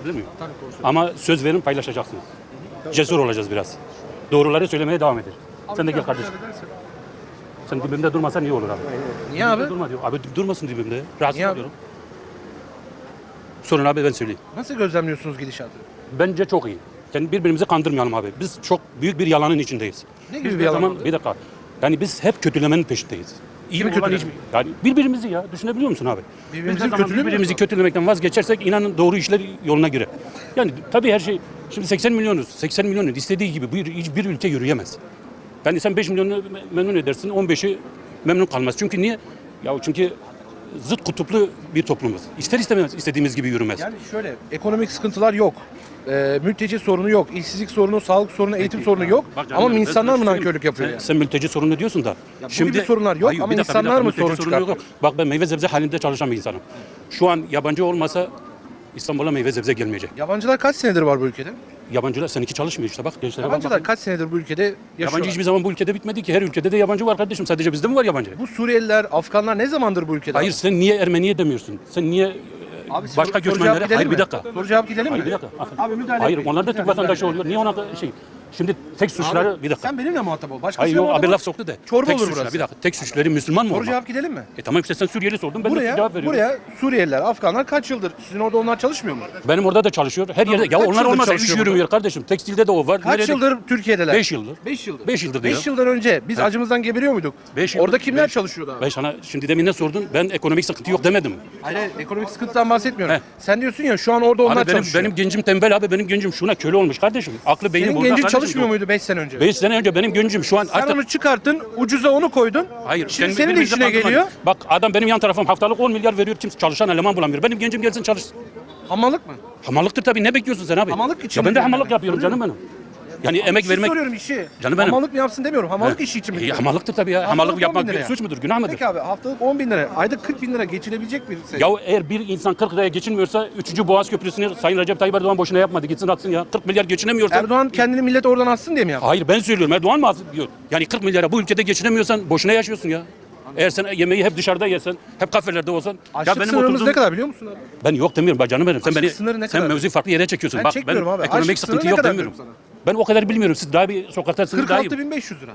konuşabilir miyim? Ama söz verin paylaşacaksınız. Cesur olacağız biraz. Doğruları söylemeye devam edin. Sen de gel kardeşim. Sen dibimde durmasan iyi olur abi. Niye abi? Durma diyor. Abi durmasın dibimde. Rahatsız Niye abi? oluyorum. Sorun abi ben söyleyeyim. Nasıl gözlemliyorsunuz gidişatı? Bence çok iyi. Yani birbirimizi kandırmayalım abi. Biz çok büyük bir yalanın içindeyiz. Ne gibi Biz bir yalan abi? bir dakika. Yani biz hep kötülemenin peşindeyiz. İyi Kimi olan kötüleyelim? hiçbir- Yani birbirimizi ya düşünebiliyor musun abi? Birbirimizi Biz ne zaman kötülemiyoruz birbirimizi kötülemekten vazgeçersek inanın doğru işler yoluna girer. Yani tabii her şey şimdi 80 milyonuz. 80 milyonun istediği gibi bir, hiçbir ülke yürüyemez. Yani sen 5 milyonu me- memnun edersin 15'i memnun kalmaz. Çünkü niye? Ya çünkü zıt kutuplu bir toplumuz. İster istemez istediğimiz gibi yürümez. Yani şöyle ekonomik sıkıntılar yok. Ee, mülteci sorunu yok, işsizlik sorunu, sağlık sorunu, eğitim sorunu yok. Bak ama insanlar mı nankörlük yapıyor Sen, yani? sen mülteci sorunu diyorsun da. bu gibi sorunlar yok ama bir dakika, bir insanlar dakika, mı sorun yok. çıkartıyor? Bak ben meyve sebze halinde çalışan bir insanım. Şu an yabancı olmasa İstanbul'a meyve sebze gelmeyecek. Yabancılar kaç senedir var bu ülkede? Yabancılar seninki çalışmıyor işte bak gençlere bak. Yabancılar kaç senedir bu ülkede yaşıyorlar? Yabancı hiçbir zaman bu ülkede bitmedi ki. Her ülkede de yabancı var kardeşim. Sadece bizde mi var yabancı? Bu Suriyeliler, Afganlar ne zamandır bu ülkede? Hayır sen niye Ermeniye demiyorsun? Sen niye e, Abi başka soru göçmenlere? Hayır mi? bir dakika. Soru cevap gidelim Hayır mi? bir dakika. Abi müdahale Hayır onlar da Türk vatandaşı oluyor. Niye ona şey? Şimdi tek suçları Abi, bir dakika. Sen benimle muhatap ol. Başka Hayır yok abi laf soktu de. Çorba tek olur suçları, burası. Bir dakika. Tek suçları Müslüman mı Soru olmak? cevap gidelim mi? E tamam işte sen Suriyeli sordun. Ben de Buraya, cevap veriyorum. buraya Suriyeliler, Afganlar kaç yıldır? Sizin orada onlar çalışmıyor mu? Benim orada da çalışıyor. Her yerde. Ya kaç onlar olmasa iş çalışıyor yürümüyor kardeşim. Tekstilde de o var. Kaç Nerede- yıldır Türkiye'deler? Beş yıldır. 5 yıldır. Beş yıldır 5 diyor. yıldan önce biz Ha. acımızdan geberiyor muyduk? Beş yıldır- Orada kimler beş- çalışıyordu abi? Ben sana şimdi demin ne sordun? Ben ekonomik sıkıntı yok demedim. Hayır, ekonomik sıkıntıdan bahsetmiyorum. Sen diyorsun ya şu an orada onlar çalışıyor. benim gencim tembel abi. Benim gencim şuna köle olmuş kardeşim. Aklı beyni burada. Çalışmıyor muydu 5 sene önce? 5 sene önce benim gencim şu an Sen hatta- onu çıkarttın, ucuza onu koydun. Hayır. Şimdi senin de işine geliyor. Bak adam benim yan tarafım haftalık 10 milyar veriyor. Kimse çalışan eleman bulamıyor. Benim gencim gelsin çalışsın. Hamallık mı? Hamallıktır tabii. Ne bekliyorsun sen abi? Hamallık için Ya ben de hamallık ben? yapıyorum canım benim. Yani emek İşi vermek... soruyorum işi. Canım benim. Hamallık mı yapsın demiyorum. Hamallık işi için mi? E, hamallıktır tabii ya. Haftalık Hamallık 10 yapmak bin bir liraya. suç mudur? Günah mıdır? Peki abi haftalık 10 bin lira, ayda 40 bin lira geçilebilecek bir şey. Ya eğer bir insan 40 liraya geçinmiyorsa 3. Boğaz Köprüsü'nü Sayın Recep Tayyip Erdoğan boşuna yapmadı. Gitsin atsın ya. 40 milyar geçinemiyorsa... Erdoğan kendini millet oradan atsın diye mi yaptı? Hayır ben söylüyorum. Erdoğan mı diyor? Yani 40 milyara bu ülkede geçinemiyorsan boşuna yaşıyorsun ya. Eğer sen yemeği hep dışarıda yesen, hep kafelerde olsan... Açlık sınırımız ne kadar biliyor musun abi? Ben yok demiyorum bak canım benim. Sen Açlık beni sınırı ne sen kadar? mevzuyu farklı yere çekiyorsun. Ben bak çekmiyorum abi. ekonomik Açlık sıkıntı sınırı ne yok kadar demiyorum. diyorum Ben o kadar bilmiyorum. Siz daha bir sokaktasınız daha iyi. 46.500 lira.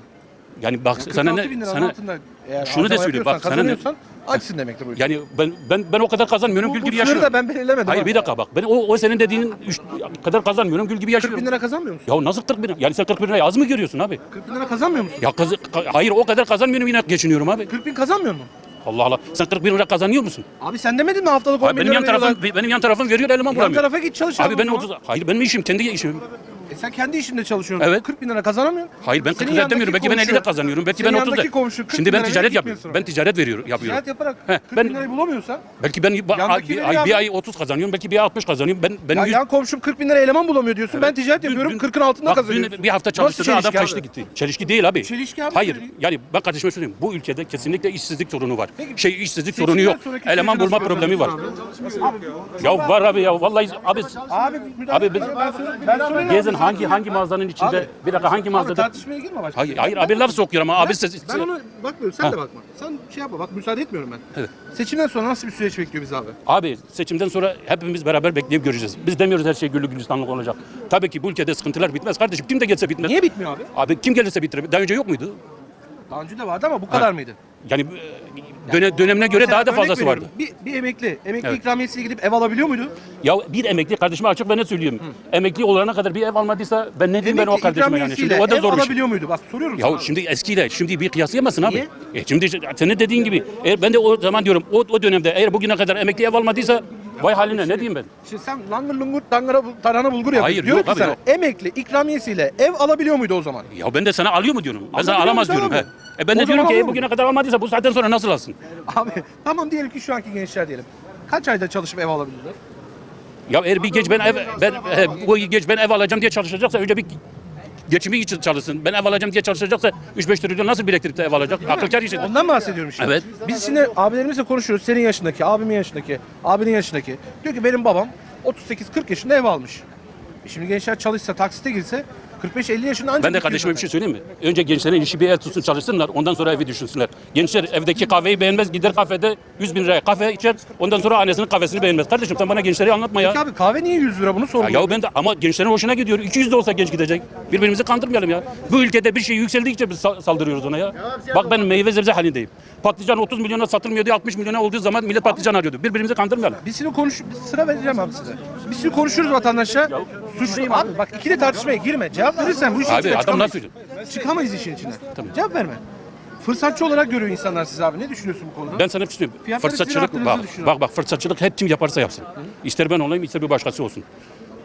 Yani bak sana 46 ne liranın sana altında eğer şunu da harcama söyleyeyim, yapıyorsan, bak, sana ne- kazanıyorsan açsın demektir bu ülke. yani ben ben ben o kadar kazanmıyorum bu, gül bu gibi sınırı yaşıyorum. da ben belirlemedim. Hayır abi. bir dakika bak. Ben o, o senin dediğinin üç, kadar kazanmıyorum gül gibi 40 yaşıyorum. bin lira kazanmıyor musun? Ya nasıl 40 bin lira? Yani sen 40 bin lirayı az mı görüyorsun abi? 40 bin lira kazanmıyor musun? Ya kaz- ka- hayır o kadar kazanmıyorum yine geçiniyorum abi. 40 bin kazanmıyor mu? Allah Allah. Sen 40 bin lira kazanıyor musun? Abi sen demedin mi haftalık 10 Abi bin benim lira yan tarafım veriyorlar? benim yan tarafım veriyor eleman Yan bulamıyor. tarafa git çalış Abi ben zaman. 30 Hayır benim işim kendi işim. E sen kendi işinde çalışıyorsun. Evet. 40 bin lira kazanamıyorsun. Hayır ben Senin 40 lira yanındaki demiyorum. Belki ben 50 komşu- de kazanıyorum. Belki senin ben 30 yanındaki da. komşu 40 Şimdi bin ben liraya ticaret gitmiyorsun yapıyorum. abi. Ben ticaret veriyorum, yapıyorum. Ticaret yaparak He, 40 ben- bin lirayı bulamıyorsan. Belki ben bir, Yandaki bir, veriyor ay, abi. bir ay 30 kazanıyorum. Belki bir ay 60 kazanıyorum. Ben ben Ya yüz- yan komşum 40 bin lira eleman bulamıyor diyorsun. Ben ticaret yapıyorum dün- 40'ın altında bak, kazanıyorsun. dün bir hafta çalıştırdı adam kaçtı gitti. Çelişki değil abi. Çelişki abi, Hayır. Yani ben kardeşime söyleyeyim. Bu ülkede kesinlikle işsizlik sorunu var. Peki, şey işsizlik sorunu yok. Eleman bulma problemi var. Ya var abi ya vallahi abi Abi, müdahale- Abi biz- ben gezin. Hangi hangi mağazanın içinde Abi, bir dakika hangi mağazada tartışmaya girme başka. Hayır, hayır abi laf sokuyor ama abi siz, Ben ona bakmıyorum. Sen de bakma. Sen şey yapma. Bak müsaade etmiyorum ben. Evet. Seçimden sonra nasıl bir süreç bekliyor bizi abi? Abi seçimden sonra hepimiz beraber bekleyip göreceğiz. Biz demiyoruz her şey güllü gülistanlık olacak. Tabii ki bu ülkede sıkıntılar bitmez kardeşim. Kim de gelse bitmez. Niye bitmiyor abi? Abi kim gelirse bitirir. Daha önce yok muydu? Daha önce de vardı ama bu kadar mıydı? Yani e, döne, dönemine göre daha da fazlası vardı. Bir, bir emekli, emekli Evet. ikramiyesiyle gidip ev alabiliyor muydu? Ya bir emekli kardeşime açık ben ne söyleyeyim. Emekli olana kadar bir ev almadıysa ben ne diyeyim ben o kardeşime yani. Şimdi o da ev zor şey. alabiliyor muydu? Bak soruyorum Ya sana. şimdi eskiyle şimdi bir kıyaslayamazsın abi. Niye? E şimdi işte senin dediğin gibi eğer ben de o zaman diyorum o, o dönemde eğer bugüne kadar emekli ev almadıysa vay haline ne diyeyim ben? Şimdi sen langır lungur tangara, bul- tarhana bulgur yapıyorsun. Hayır, Diyorum yok ki abi, sana yok. emekli ikramiyesiyle ev alabiliyor muydu o zaman? Ya ben de sana alıyor mu diyorum? Ben sana Alabiliyor alamaz musun, diyorum. He. E ben O de zaman diyorum ki e, bugüne kadar almadıysa bu saatten sonra nasıl alsın? Abi tamam diyelim ki şu anki gençler diyelim. Kaç ayda çalışıp ev alabilirler? Ya eğer bir genç ben ev ben e, bu genç ben ev alacağım diye çalışacaksa önce bir geçimi için çalışsın. Ben ev alacağım diye çalışacaksa 3-5 trilyon nasıl biriktirip de ev alacak? Akıl kâr işi. Ondan bahsediyorum işte. Evet. Biz şimdi abilerimizle konuşuyoruz. Senin yaşındaki, abimin yaşındaki, abinin yaşındaki. Diyor ki benim babam 38-40 yaşında ev almış. E Şimdi gençler çalışsa, taksite girse 45-50 yaşında ancak Ben de kardeşime bir şey söyleyeyim mi? Önce gençlerin işi bir el tutsun çalışsınlar. Ondan sonra evi düşünsünler. Gençler evdeki kahveyi beğenmez. Gider kafede 100 bin liraya kahve içer. Ondan sonra annesinin kahvesini beğenmez. Kardeşim sen bana gençleri anlatma ya. Peki abi kahve niye 100 lira bunu Ya, sorguluyorum. ya ben de ama gençlerin hoşuna gidiyor. 200 de olsa genç gidecek. Birbirimizi kandırmayalım ya. Bu ülkede bir şey yükseldikçe biz sa- saldırıyoruz ona ya. Bak ben meyve sebze halindeyim. Patlıcan 30 milyona satılmıyor diye 60 milyona olduğu zaman millet patlıcan arıyordu. Birbirimizi kandırmayalım. Bir sürü konuş bir sıra vereceğim abi size. Bir sürü konuşuruz vatandaşa. Suçlu abi bak ikili tartışmaya girme. Cevap verirsen bu işin Abi içine adam çıkamayız. nasıl Çıkamayız işin içine. Cevap verme. Fırsatçı olarak görüyor insanlar sizi abi. Ne düşünüyorsun bu konuda? Ben sana bir şey söyleyeyim. Fiyatları sizin Fırsatçılık bak, düşünüyorum. bak bak fırsatçılık her kim yaparsa yapsın. İster ben olayım ister bir başkası olsun.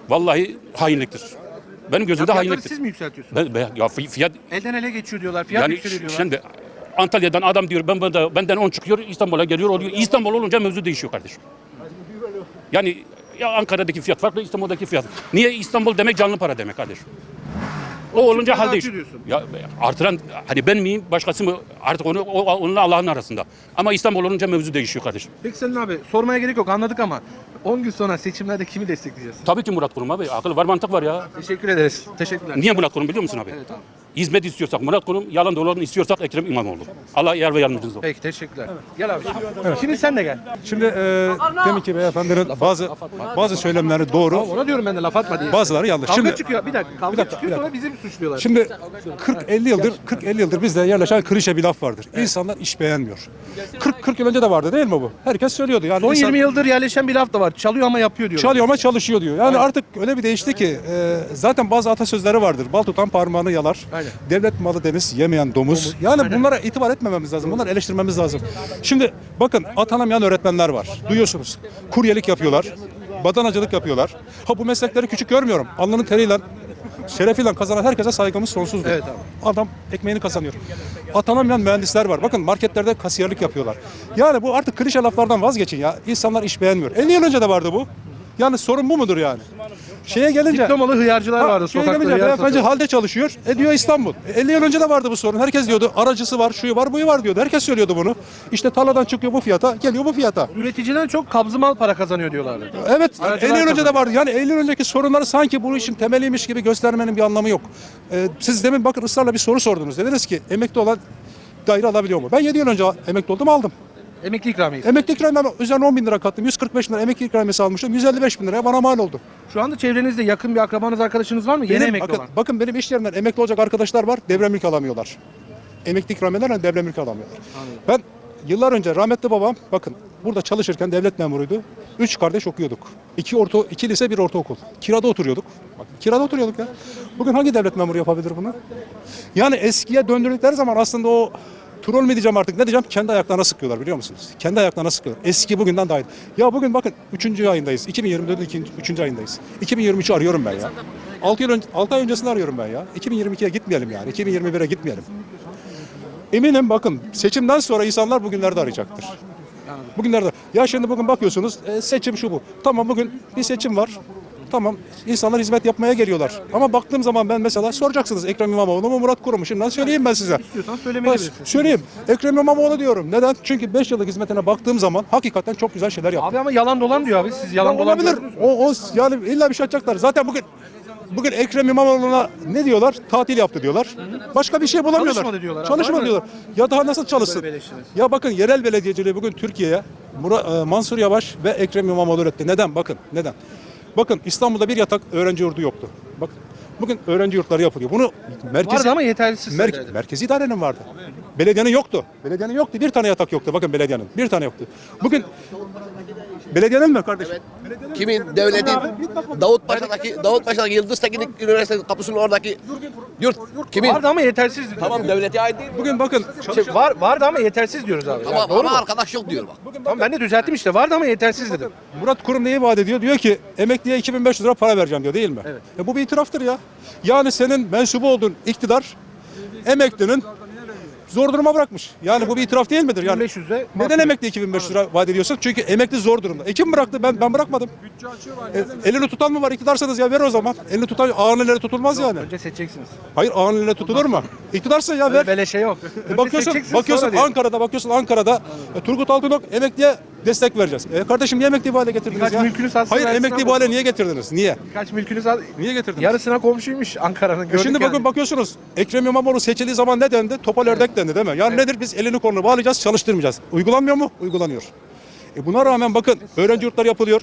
Vallahi hainliktir. Benim gözümde Fiyatları hainliktir. siz mi yükseltiyorsunuz? Ben, ben- ya fi- fiyat Elden ele geçiyor diyorlar. Fiyat yani yükseliyor diyorlar. şimdi Antalya'dan adam diyor ben benden, benden 10 çıkıyor İstanbul'a geliyor oluyor. İstanbul olunca mevzu değişiyor kardeşim. Yani ya Ankara'daki fiyat farklı İstanbul'daki fiyat. Niye İstanbul demek canlı para demek kardeşim? O olunca fiyat hal değişiyor. artıyor diyorsun. Ya artıran hani ben miyim başkası mı artık onu o, onunla Allah'ın arasında. Ama İstanbul olunca mevzu değişiyor kardeşim. Peki senin abi sormaya gerek yok anladık ama 10 gün sonra seçimlerde kimi destekleyeceğiz? Tabii ki Murat Kurum abi. Akıl var mantık var ya. Teşekkür ederiz. Teşekkürler. Niye Murat Kurum biliyor musun abi? Evet abi. Hizmet istiyorsak Murat Kurum, yalan dolan istiyorsak Ekrem İmamoğlu. Allah yer ve yardımcınız olsun. Peki teşekkürler. Gel abi. Şimdi sen de gel. Şimdi e, demin ki beyefendinin bazı bazı söylemleri doğru, Ona diyorum ben de laf atma diye. bazıları yanlış. Kavga Şimdi çıkıyor. Bir dakika. Kavga Bir dakika, çıkıyor bir sonra bizi mi suçluyorlar? şimdi 40-50 yıldır 40-50 yıldır bizde yerleşen klişe bir laf vardır. İnsanlar iş beğenmiyor. 40 40 yıl önce de vardı değil mi bu? Herkes söylüyordu. Yani Son insan 20 yıldır yerleşen bir laf da var. Çalıyor ama yapıyor diyor. çalıyor ama çalışıyor diyor. Yani artık öyle bir değişti ki e, zaten bazı atasözleri vardır. Bal tutan parmağını yalar. Aynen. Devlet malı deniz yemeyen domuz. Yani bunlara itibar etmememiz lazım. Bunları eleştirmemiz lazım. Şimdi bakın atanamayan öğretmenler var. Duyuyorsunuz. Kuryelik yapıyorlar. Badanacılık yapıyorlar. Ha bu meslekleri küçük görmüyorum. Alnının teriyle şerefiyle kazanan herkese saygımız sonsuzdur. Evet Adam ekmeğini kazanıyor. Atanamayan mühendisler var. Bakın marketlerde kasiyerlik yapıyorlar. Yani bu artık klişe laflardan vazgeçin ya. İnsanlar iş beğenmiyor. 50 yıl önce de vardı bu. Yani sorun bu mudur yani? Şeye gelince... Diplomalı hıyarcılar vardı şeye sokakta. gelince hıyar beyefendi halde çalışıyor. E diyor İstanbul. E, 50 yıl önce de vardı bu sorun. Herkes diyordu aracısı var, şuyu var, buyu var diyordu. Herkes söylüyordu bunu. İşte tarladan çıkıyor bu fiyata, geliyor bu fiyata. Üreticiden çok kabzı mal para kazanıyor diyorlardı. Evet, Aracılar 50 yıl önce de vardı. Yani 50 yıl önceki sorunları sanki bu işin temeliymiş gibi göstermenin bir anlamı yok. Ee, siz demin bakın ısrarla bir soru sordunuz. Dediniz ki emekli olan daire alabiliyor mu? Ben 7 yıl önce emekli oldum aldım. Emekli ikramiyesi. Emekli ikramiyem üzerine 10 bin lira kattım. 145 bin lira emekli ikramiyesi almıştım. 155 bin liraya bana mal oldu. Şu anda çevrenizde yakın bir akrabanız, arkadaşınız var mı? Yeni Benim- emekli bakın, olan. bakın benim iş yerimden emekli olacak arkadaşlar var. Devre mülk alamıyorlar. Emekli ikramiyelerle devre mülk alamıyorlar. Ben yıllar önce rahmetli babam bakın burada çalışırken devlet memuruydu. Üç kardeş okuyorduk. İki orta, iki lise bir ortaokul. Kirada oturuyorduk. Bak, kirada oturuyorduk ya. Bugün hangi devlet memuru yapabilir bunu? Yani eskiye döndürdükleri zaman aslında o troll mi diyeceğim artık ne diyeceğim kendi ayaklarına sıkıyorlar biliyor musunuz? Kendi ayaklarına sıkıyorlar. Eski bugünden daha. Ya bugün bakın 3. ayındayız. 2024'ün 3. ayındayız. 2023'ü arıyorum ben ya. 6 yıl önce, 6 ay öncesini arıyorum ben ya. 2022'ye gitmeyelim yani. 2021'e gitmeyelim. Eminim bakın seçimden sonra insanlar bugünlerde arayacaktır. Bugünlerde. Ya şimdi bugün bakıyorsunuz e, seçim şu bu. Tamam bugün bir seçim var. Tamam insanlar hizmet yapmaya geliyorlar. Ama baktığım zaman ben mesela soracaksınız Ekrem İmamoğlu mu Murat Kurum mu? Şimdiden söyleyeyim ben size. İstiyorsan söylemeyebilirsin. Söyleyeyim. Ekrem İmamoğlu diyorum. Neden? Çünkü 5 yıllık hizmetine baktığım zaman hakikaten çok güzel şeyler yaptı. Abi ama yalan dolan diyor abi. Siz yalan Ya dolan olabilir. O, o yani illa bir şey atacaklar. Zaten bugün bugün Ekrem İmamoğlu'na ne diyorlar? Tatil yaptı diyorlar. Başka bir şey bulamıyorlar. Çalışmadı diyorlar abi, Çalışmadı mı? diyorlar. Ya daha nasıl çalışsın? Böyle bir eleştiri. Ya bakın yerel belediyeciliği bugün Türkiye'ye Mura- e, Mansur Yavaş ve Ekrem İmamoğlu öğretti. Neden? Bakın neden? Bakın İstanbul'da bir yatak öğrenci yurdu yoktu. Bakın bugün öğrenci yurtları yapılıyor. Bunu merkezi Vardı ama yetersiz. Mer- sayıdaydı. merkezi idarenin vardı. Belediyenin yoktu. Belediyenin yoktu. Bir tane yatak yoktu. Bakın belediyenin. Bir tane yoktu. Bugün belediyenin mi kardeşim? Kimin? Devletin. Davutpaşa'daki Davutpaşa'daki Yıldız Teknik Üniversitesi kapısının oradaki yurt. Kimin? Vardı ama yetersiz. diyor. Tamam devlete ait değil. Bugün bakın Şey, var, vardı ama yetersiz diyoruz abi. Tamam doğru ama mu? arkadaş yok diyor bak. Tamam ben de düzelttim işte. Vardı ama yetersiz dedim. Murat Kurum neyi vaat ediyor? Diyor ki emekliye 2500 lira para vereceğim diyor değil mi? Evet. E bu bir itiraftır ya. Yani senin mensubu olduğun iktidar emeklinin zor duruma bırakmış. Yani bu bir itiraf değil midir? Yani 1500'e neden emekli 2500 lira vaat ediyorsun? Çünkü emekli zor durumda. E kim bıraktı? Ben ben bırakmadım. E, elini tutan mı var? İktidarsanız ya ver o zaman. Elini tutan ağanın eli tutulmaz yani. Önce seçeceksiniz. Hayır ağanın eli tutulur mu? İktidarsın ya ver. Böyle şey yok. E bakıyorsun, bakıyorsun. Ankara'da, bakıyorsun Ankara'da e, Turgut Altınok emekliye destek vereceğiz. E kardeşim niye emekli bu hale getirdiniz Birkaç ya? mülkünü satsın, Hayır versin emekli abi. bu hale niye getirdiniz? Niye? Birkaç mülkünüz al. Niye getirdiniz? Yarısına komşuymuş Ankara'nın. E gördük şimdi yani. bakın bakıyorsunuz Ekrem İmamoğlu seçildiği zaman ne dendi? Topal ördek dendi değil mi? Yani nedir? Biz elini kolunu bağlayacağız, çalıştırmayacağız. Uygulanmıyor mu? Uygulanıyor. E buna rağmen bakın öğrenci yurtları yapılıyor.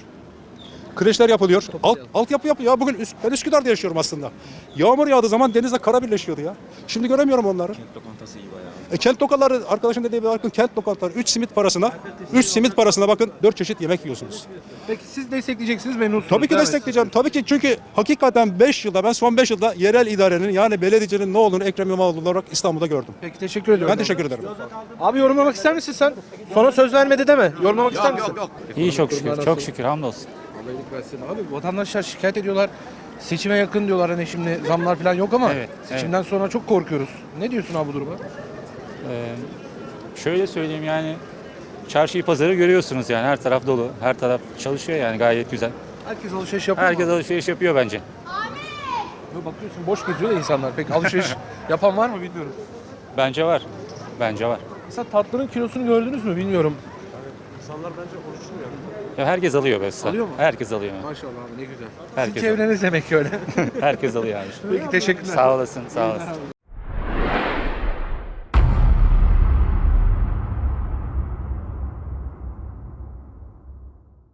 Kreşler yapılıyor. Alt, altyapı yapıyor. Ya bugün Üsk- ben Üsküdar'da yaşıyorum aslında. Yağmur yağdığı zaman denizle kara birleşiyordu ya. Şimdi göremiyorum onları. Kent lokantası iyi bayağı. E, kent lokaları arkadaşım dediği bir bakın kent lokantaları 3 simit parasına 3 simit parasına bakın 4 çeşit yemek yiyorsunuz. Peki siz destekleyeceksiniz memnunsunuz. Tabii ki destekleyeceğim. Tabii ki çünkü hakikaten 5 yılda ben son 5 yılda yerel idarenin yani belediyecinin ne olduğunu Ekrem İmamoğlu olarak İstanbul'da gördüm. Peki teşekkür ediyorum. Ben teşekkür ederim. Abi yorumlamak ister misin sen? Sonra söz vermedi deme. Yorumlamak ister misin? Yok yok. İyi çok şükür, çok şükür hamdolsun. Allah iyilik versin. Abi vatandaşlar şikayet ediyorlar. Seçime yakın diyorlar hani şimdi zamlar falan yok ama Evet, seçimden sonra çok korkuyoruz. Ne diyorsun abi bu duruma? Ee, şöyle söyleyeyim yani çarşıyı pazarı görüyorsunuz yani her taraf dolu, her taraf çalışıyor yani gayet güzel. Herkes alışveriş yapıyor Herkes mu? alışveriş yapıyor bence. Yo, Bakıyorsun boş geziyor da insanlar. Pek alışveriş yapan var mı bilmiyorum. Bence var. Bence var. Mesela tatlının kilosunu gördünüz mü bilmiyorum. Ya herkes alıyor mesela. Alıyor mu? Herkes alıyor. yani. Maşallah abi ne güzel. Herkes Sizin çevreniz demek ki öyle. Herkes alıyor yani. Peki teşekkürler. Sağ olasın, sağ olasın.